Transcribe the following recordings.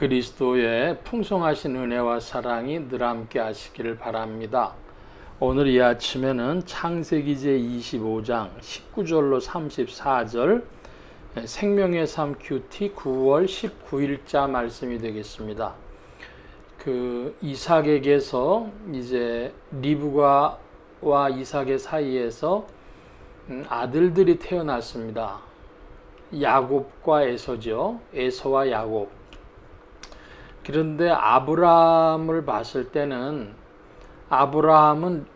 그리스도의 풍성하신 은혜와 사랑이 늘 함께 하시기를 바랍니다. 오늘 이 아침에는 창세기 제 25장 19절로 34절 생명의 삶 큐티 9월 19일자 말씀이 되겠습니다. 그 이삭에게서 이제 리브가와 이삭의 사이에서 음, 아들들이 태어났습니다. 야곱과 에서죠. 에서와 야곱. 그런데 아브라함을 봤을 때는 아브라함은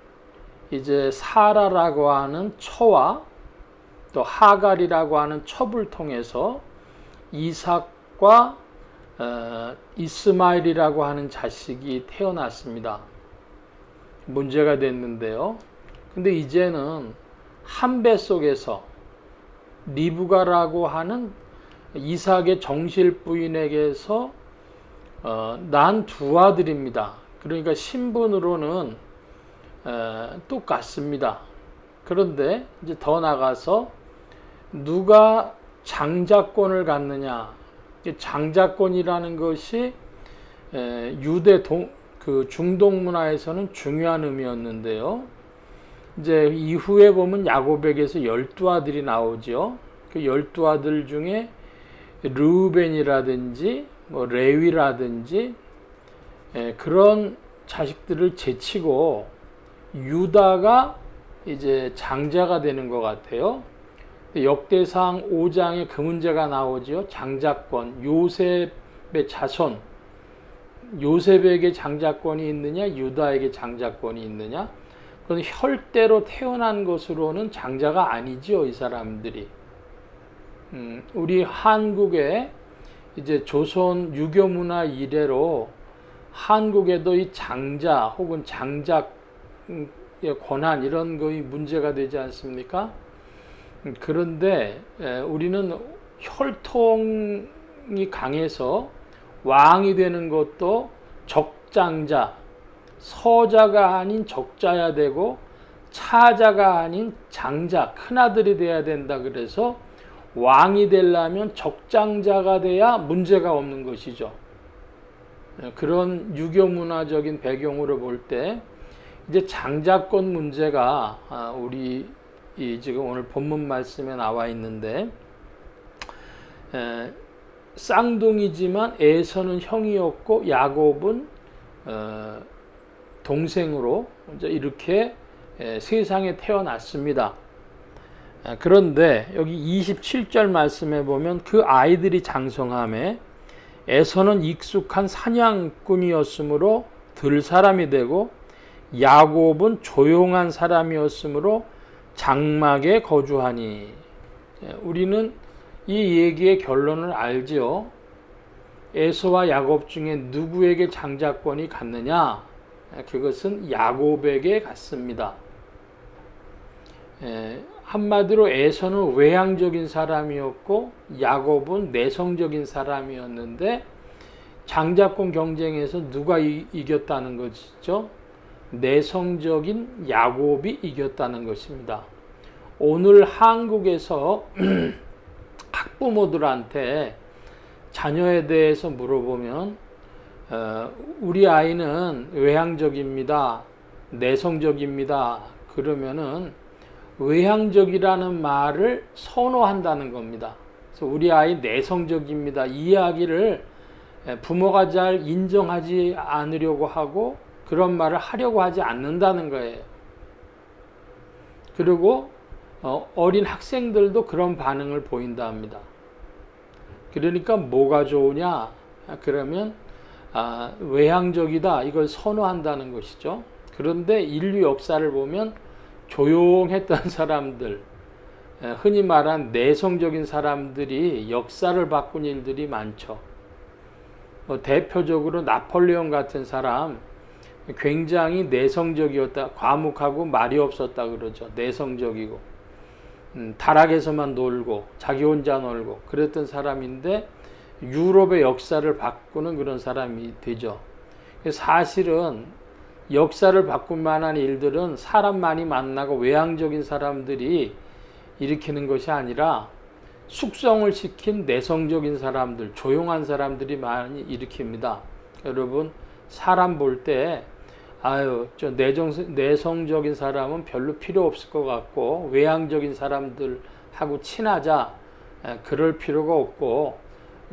이제 사라라고 하는 처와 또 하갈이라고 하는 첩을 통해서 이삭과 어, 이스마일이라고 하는 자식이 태어났습니다. 문제가 됐는데요. 근데 이제는 한 배 속에서 리브가라고 하는 이삭의 정실 부인에게서 어, 난 두 아들입니다. 그러니까 신분으로는 어, 똑같습니다. 그런데 이제 더 나가서 누가 장자권을 갖느냐? 장자권이라는 것이 에, 유대 동, 그 중동 문화에서는 중요한 의미였는데요. 이제 이후에 보면 야곱에게서 열두 아들이 나오죠. 그 열두 아들 중에 르우벤이라든지 뭐 레위라든지 예, 그런 자식들을 제치고 유다가 이제 장자가 되는 것 같아요. 역대상 5장에 그 문제가 나오죠. 장자권, 요셉의 자손, 요셉에게 장자권이 있느냐, 유다에게 장자권이 있느냐. 그건 혈대로 태어난 것으로는 장자가 아니죠, 이 사람들이. 음, 우리 한국에 이제 조선 유교 문화 이래로 한국에도 이 장자 혹은 장작의 권한 이런 거이 문제가 되지 않습니까? 음, 그런데 우리는 혈통이 강해서 왕이 되는 것도 적장자, 서자가 아닌 적자야 되고 차자가 아닌 장자, 큰아들이 돼야 된다 그래서 왕이 되려면 적장자가 돼야 문제가 없는 것이죠. 예, 그런 유교 문화적인 배경으로 볼 때 이제 장자권 문제가 아, 우리 지금 오늘 본문 말씀에 나와 있는데 쌍둥이지만 에서는 형이었고 야곱은 어, 동생으로 이렇게 세상에 태어났습니다. 아, 그런데 여기 27절 말씀에 보면 그 아이들이 장성함에 에서는 익숙한 사냥꾼이었으므로 들 사람이 되고 야곱은 조용한 사람이었으므로 장막에 거주하니 우리는 이 얘기의 결론을 알지요. 에서와 야곱 중에 누구에게 장자권이 갔느냐? 그것은 야곱에게 갔습니다. 한마디로 에서는 외향적인 사람이었고 야곱은 내성적인 사람이었는데 장자권 경쟁에서 누가 이, 이겼다는 것이죠? 내성적인 야곱이 이겼다는 것입니다. 오늘 한국에서 학부모들한테 자녀에 대해서 물어보면 어, 우리 아이는 외향적입니다. 내성적입니다. 그러면은 외향적이라는 말을 선호한다는 겁니다. 그래서 우리 아이 내성적입니다. 이 이야기를 부모가 잘 인정하지 않으려고 하고 그런 말을 하려고 하지 않는다는 거예요. 그리고 어, 어린 학생들도 그런 반응을 보인다 합니다. 그러니까 뭐가 좋으냐? 그러면 아, 외향적이다 이걸 선호한다는 것이죠. 그런데 인류 역사를 보면 조용했던 사람들, 흔히 말한 내성적인 사람들이 역사를 바꾼 일들이 많죠. 뭐 대표적으로 나폴레옹 같은 사람 굉장히 내성적이었다, 과묵하고 말이 없었다 그러죠. 내성적이고 음, 다락에서만 놀고 자기 혼자 놀고 그랬던 사람인데 유럽의 역사를 바꾸는 그런 사람이 되죠. 사실은 역사를 바꿀 만한 일들은 사람 많이 만나고 외향적인 사람들이 일으키는 것이 아니라 숙성을 시킨 내성적인 사람들, 조용한 사람들이 많이 일으킵니다. 여러분 사람 볼 때 아유 저 내정 내성적인 사람은 별로 필요 없을 것 같고 외향적인 사람들하고 친하자 에, 그럴 필요가 없고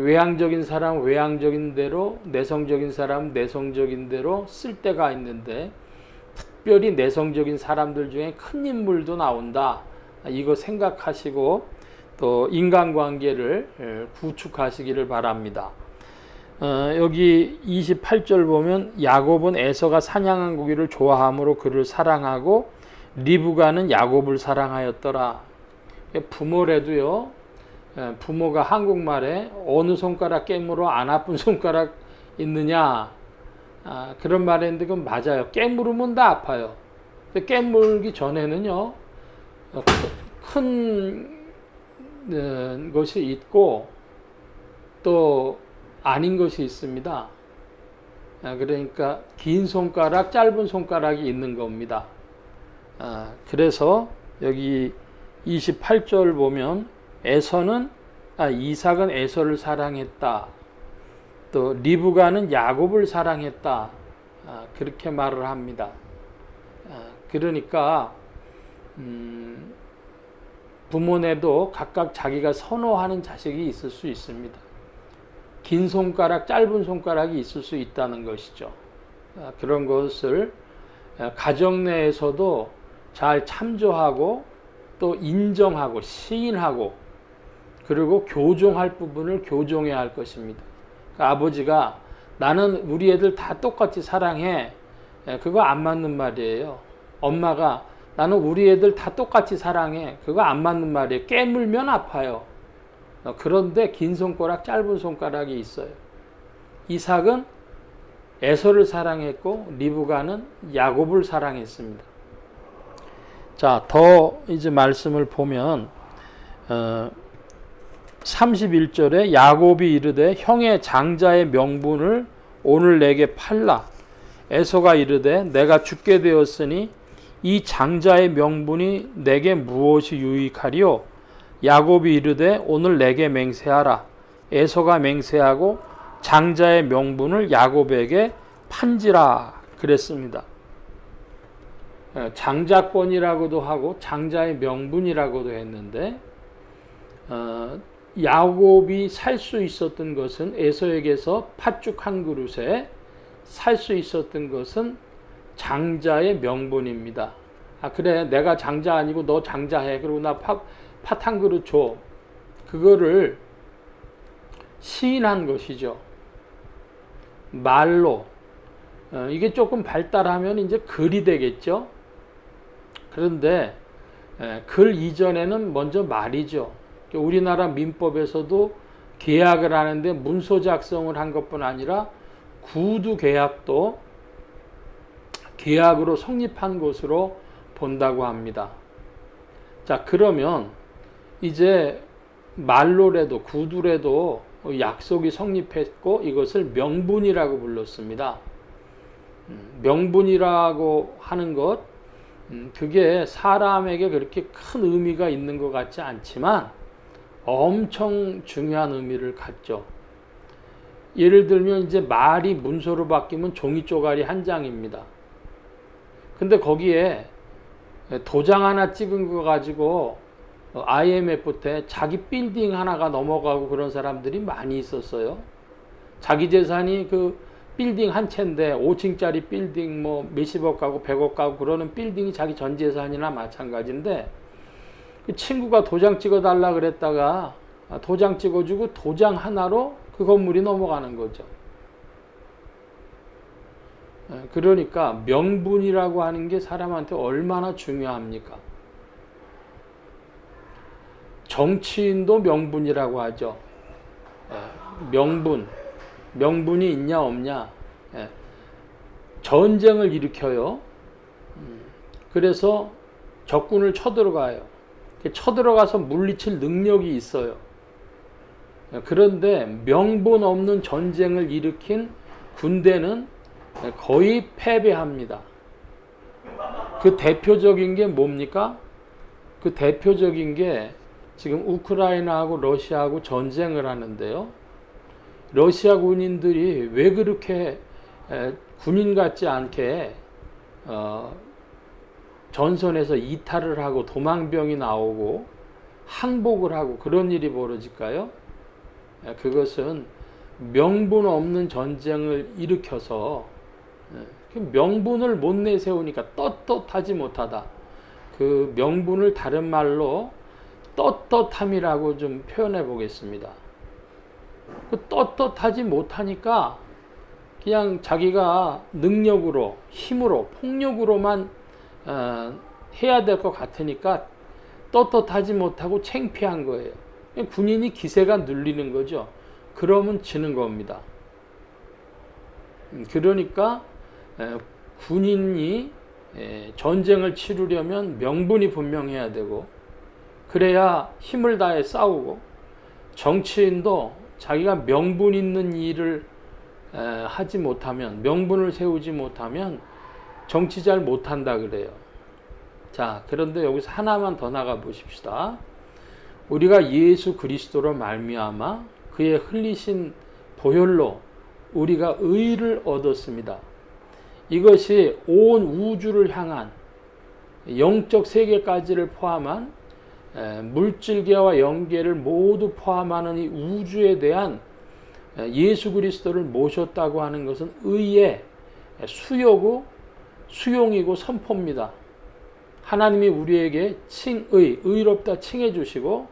외향적인 사람 외향적인 대로 내성적인 사람 내성적인 대로 쓸 때가 있는데 특별히 내성적인 사람들 중에 큰 인물도 나온다. 이거 생각하시고 또 인간관계를 에, 구축하시기를 바랍니다. 어, 여기 28절 보면 야곱은 에서가 사냥한 고기를 좋아함으로 그를 사랑하고 리브가는 야곱을 사랑하였더라. 부모래도요. 에, 부모가 한국말에 어느 손가락 깨물어 안 아픈 손가락 있느냐 아, 그런 말이 있는데 그건 맞아요. 깨물으면 다 아파요. 근데 깨물기 전에는요 어, 큰 어, 것이 있고 또 아닌 것이 있습니다. 아, 그러니까 긴 손가락, 짧은 손가락이 있는 겁니다. 아, 그래서 여기 28절 보면 에서는 아, 이삭은 에서를 사랑했다. 또 리브가는 야곱을 사랑했다. 아, 그렇게 말을 합니다. 아, 그러니까 음, 부모네도 각각 자기가 선호하는 자식이 있을 수 있습니다. 긴 손가락, 짧은 손가락이 있을 수 있다는 것이죠. 아, 그런 것을 아, 가정 내에서도 잘 참조하고 또 인정하고 시인하고 그리고 교종할 부분을 교종해야 할 것입니다. 그러니까 아버지가 나는 우리 애들 다 똑같이 사랑해. 예, 그거 안 맞는 말이에요. 엄마가 나는 우리 애들 다 똑같이 사랑해. 그거 안 맞는 말이에요. 깨물면 아파요. 어, 그런데 긴 손가락, 짧은 손가락이 있어요. 이삭은 에서를 사랑했고 리브가는 야곱을 사랑했습니다. 자, 더 이제 말씀을 보면 어, 31절에 야곱이 이르되 형의 장자의 명분을 오늘 내게 팔라. 에서가 이르되 내가 죽게 되었으니 이 장자의 명분이 내게 무엇이 유익하리요? 야곱이 이르되 오늘 내게 맹세하라. 에서가 맹세하고 장자의 명분을 야곱에게 판지라 그랬습니다. 예, 장자권이라고도 하고 장자의 명분이라고도 했는데 어, 야곱이 살 수 있었던 것은 에서에게서 팥죽 한 그릇에 살 수 있었던 것은 장자의 명분입니다. 아 그래 내가 장자 아니고 너 장자해 그리고 나팥 한 그릇 줘 그거를 시인한 것이죠. 말로 어, 이게 조금 발달하면 이제 글이 되겠죠. 그런데 에, 글 이전에는 먼저 말이죠. 우리나라 민법에서도 계약을 하는데 문서 작성을 한 것뿐 아니라 구두 계약도 계약으로 성립한 것으로 본다고 합니다. 자, 그러면 이제 말로라도 구두라도 약속이 성립했고 이것을 명분이라고 불렀습니다. 음, 명분이라고 하는 것, 음, 그게 사람에게 그렇게 큰 의미가 있는 것 같지 않지만 엄청 중요한 의미를 갖죠. 예를 들면 이제 말이 문서로 바뀌면 종이 쪼가리 한 장입니다. 근데 거기에 도장 하나 찍은 거 가지고 IMF 때 자기 빌딩 하나가 넘어가고 그런 사람들이 많이 있었어요. 자기 재산이 그 빌딩 한 채인데 5층짜리 빌딩 뭐 몇십억 가고 100억 가고 그러는 빌딩이 자기 전 재산이나 마찬가지인데 그 친구가 도장 찍어달라 그랬다가 도장 찍어주고 도장 하나로 그 건물이 넘어가는 거죠. 예, 그러니까 명분이라고 하는 게 사람한테 얼마나 중요합니까? 정치인도 명분이라고 하죠. 예, 명분. 명분이 있냐 없냐. 예, 전쟁을 일으켜요. 음, 그래서 적군을 쳐들어가요. 쳐들어가서 물리칠 능력이 있어요. 그런데 명분 없는 전쟁을 일으킨 군대는 거의 패배합니다. 그 대표적인 게 뭡니까? 그 대표적인 게 지금 우크라이나하고 러시아하고 전쟁을 하는데요. 러시아 군인들이 왜 그렇게 에, 군인 같지 않게 어, 전선에서 이탈을 하고 도망병이 나오고 항복을 하고 그런 일이 벌어질까요? 에, 그것은 명분 없는 전쟁을 일으켜서 에, 그 명분을 못 내세우니까 떳떳하지 못하다. 그 명분을 다른 말로 떳떳함이라고 좀 표현해 보겠습니다. 그 떳떳하지 못하니까 그냥 자기가 능력으로, 힘으로, 폭력으로만 어, 해야 될 것 같으니까 떳떳하지 못하고 창피한 거예요. 군인이 기세가 눌리는 거죠. 그러면 지는 겁니다. 음, 그러니까 에, 군인이 에, 전쟁을 치르려면 명분이 분명해야 되고 그래야 힘을 다해 싸우고 정치인도 자기가 명분 있는 일을 에, 하지 못하면 명분을 세우지 못하면 정치 잘 못한다 그래요. 자 그런데 여기서 하나만 더 나가 보십시다. 우리가 예수 그리스도로 말미암아 그의 흘리신 보혈로 우리가 의를 얻었습니다. 이것이 온 우주를 향한 영적 세계까지를 포함한 물질계와 영계를 모두 포함하는 이 우주에 대한 예수 그리스도를 모셨다고 하는 것은 의의 수요고 수용이고 선포입니다. 하나님이 우리에게 칭의, 의롭다 칭해 주시고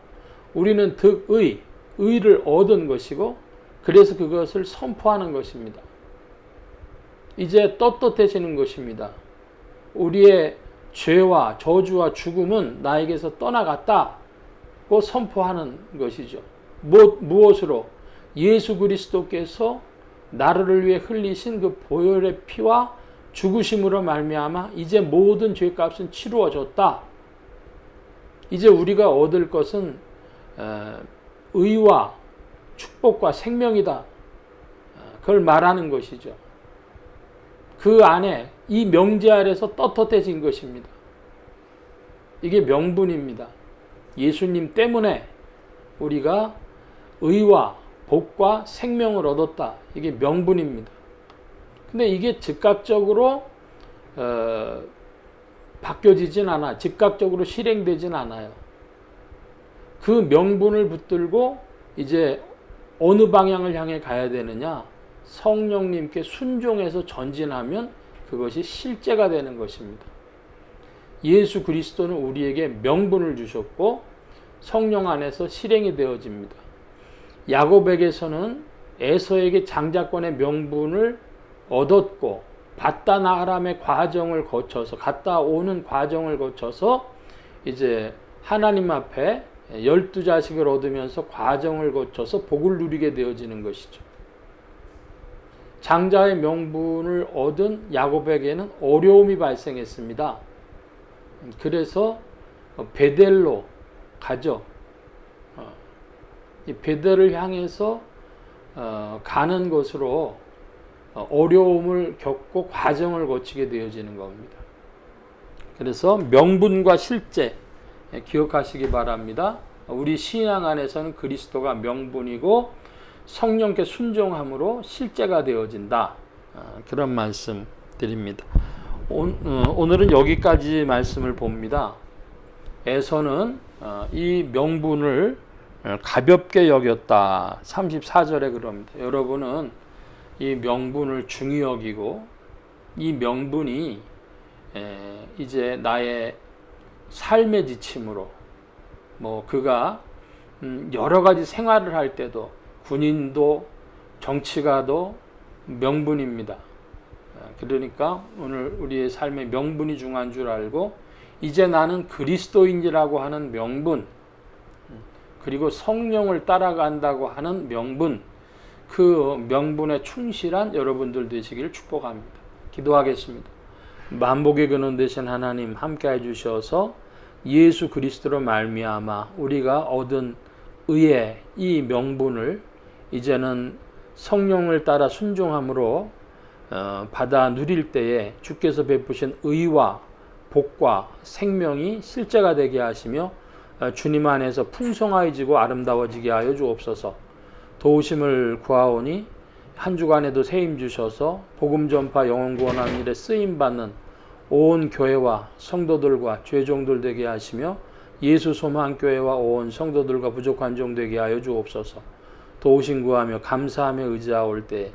우리는 득의, 의를 얻은 것이고 그래서 그것을 선포하는 것입니다. 이제 떳떳해지는 것입니다. 우리의 죄와 저주와 죽음은 나에게서 떠나갔다고 선포하는 것이죠. 무엇으로? 예수 그리스도께서 나를 위해 흘리신 그 보혈의 피와 죽으심으로 말미암아 이제 모든 죄값은 치루어졌다. 이제 우리가 얻을 것은 의와 축복과 생명이다. 그걸 말하는 것이죠. 그 안에 이 명제 아래서 떳떳해진 것입니다. 이게 명분입니다. 예수님 때문에 우리가 의와 복과 생명을 얻었다. 이게 명분입니다. 근데 이게 즉각적으로 어, 바뀌어지진 않아. 즉각적으로 실행되진 않아요. 그 명분을 붙들고 이제 어느 방향을 향해 가야 되느냐? 성령님께 순종해서 전진하면 그것이 실제가 되는 것입니다. 예수 그리스도는 우리에게 명분을 주셨고 성령 안에서 실행이 되어집니다. 야곱에게서는 에서에게 장자권의 명분을 얻었고 받다 나가람의 과정을 거쳐서 갔다 오는 과정을 거쳐서 이제 하나님 앞에 열두 자식을 얻으면서 과정을 거쳐서 복을 누리게 되어지는 것이죠. 장자의 명분을 얻은 야곱에게는 어려움이 발생했습니다. 그래서 베델로 가죠. 어, 이 베델을 향해서 어, 가는 것으로 어, 어려움을 겪고 과정을 거치게 되어지는 겁니다. 그래서 명분과 실제 기억하시기 바랍니다. 우리 신앙 안에서는 그리스도가 명분이고 성령께 순종함으로 실제가 되어진다. 어, 그런 말씀 드립니다. 어, 오늘은 여기까지 말씀을 봅니다. 에서는 어, 이 명분을 가볍게 여겼다. 34절에 그럽니다. 여러분은 이 명분을 중히 여기고 이 명분이 이제 나의 삶의 지침으로 뭐 그가 음, 여러 가지 생활을 할 때도 군인도 정치가도 명분입니다. 아, 그러니까 오늘 우리의 삶의 명분이 중요한 줄 알고 이제 나는 그리스도인이라고 하는 명분 그리고 성령을 따라간다고 하는 명분 그 명분에 충실한 여러분들 되시기를 축복합니다. 기도하겠습니다. 만복의 근원 되신 하나님 함께 해 주셔서 예수 그리스도로 말미암아 우리가 얻은 의의 이 명분을 이제는 성령을 따라 순종함으로 어, 받아 누릴 때에 주께서 베푸신 의와 복과 생명이 실제가 되게 하시며 어, 주님 안에서 풍성해지고 아름다워지게 하여 주옵소서. 도우심을 구하오니 한 주간에도 새힘 주셔서 복음 전파 영혼 구원하는 일에 쓰임 받는 온 교회와 성도들과 죄종들 되게 하시며 예수 소망 교회와 온 성도들과 부족한 종 되게 하여 주옵소서. 도우심 구하며 감사하며 의지하올 때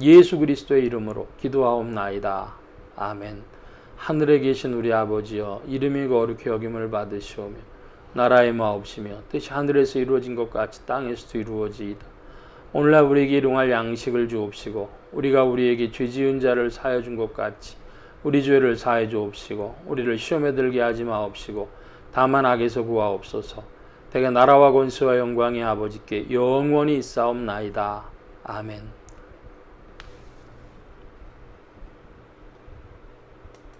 예수 그리스도의 이름으로 기도하옵나이다. 아멘. 하늘에 계신 우리 아버지여 이름이 거룩히 여김을 받으시오며 나라의 마옵시며 뜻이 하늘에서 이루어진 것 같이 땅에서도 이루어지이다. 오늘날 우리에게 일용할 양식을 주옵시고 우리가 우리에게 죄 지은 자를 사하여 준 것 같이 우리 죄를 사해 주옵시고 우리를 시험에 들게 하지 마옵시고 다만 악에서 구하옵소서. 대개 나라와 권세와 영광의 아버지께 영원히 있사옵나이다. 아멘.